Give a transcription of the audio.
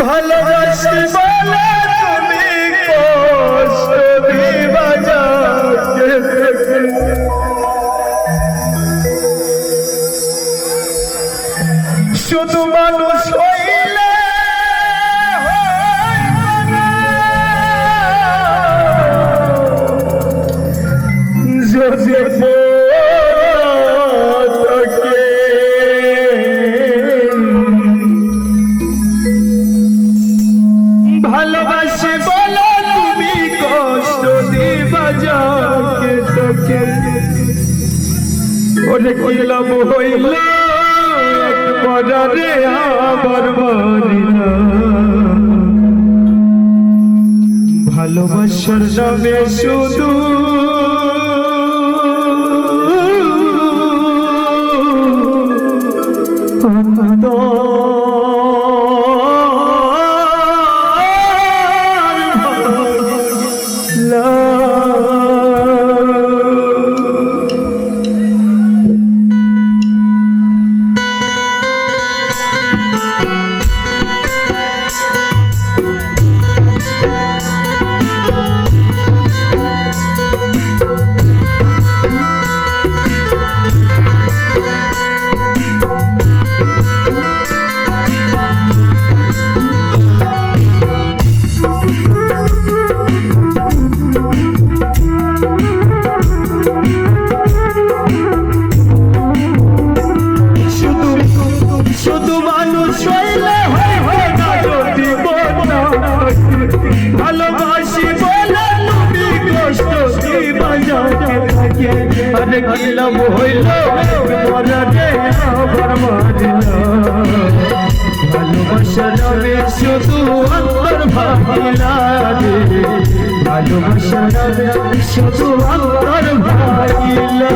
ভালোবাসি বলে তুমি কষ্ট দিবা শুধু মানুষ ভালোবাসি বলো তুমি কষ্ট দিবা যাকে তোকে। ওরে কইলাম হইল? একবার আবার মরিল ভালোবাসার নামে শুধু শুধু হয় হয় না যদি বনা ভালোবাসি বলে তুমি কষ্ট দিবা যাকে থাকে আরে কিলাম হইল মরা রে আবার মারিল ভালোবাসা শুধু অন্তর ভাবিলা রে ভালোবাসা শুধু অন্তর ভাবিলা